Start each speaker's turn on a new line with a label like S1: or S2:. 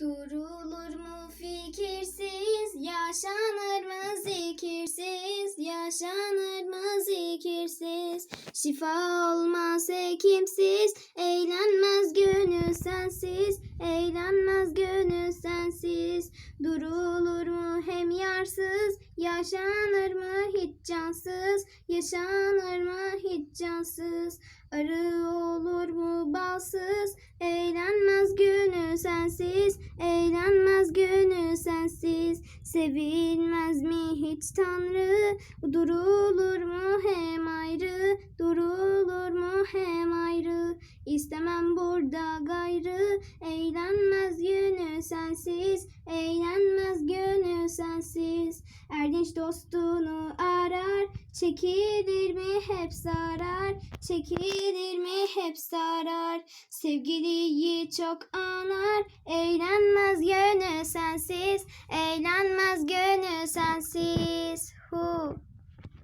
S1: Durulur mu fikirsiz, yaşanır mı zikirsiz, yaşanır mı zikirsiz. Şifa olmaz hekimsiz, eğlenmez gönül sensiz, eğlenmez gönül sensiz. Durulur mu hem yarsız, yaşanır mı hiç cansız, yaşanır mı hiç cansız. Arı olur mu balsız, gönül sensiz, eğlenmez gönül sensiz. Sevilmez mi hiç tanrı, durulur mu hem ayrı, durulur mu hem ayrı. İstemem burada gayrı, eğlenmez gönül sensiz, eğlenmez gönül sensiz. Erdinç dostunu çekilir mi? Hep zarar, çekilir mi? Hep zarar. Sevgiliyi çok anar, eğlenmez gönül sensiz, eğlenmez gönül sensiz.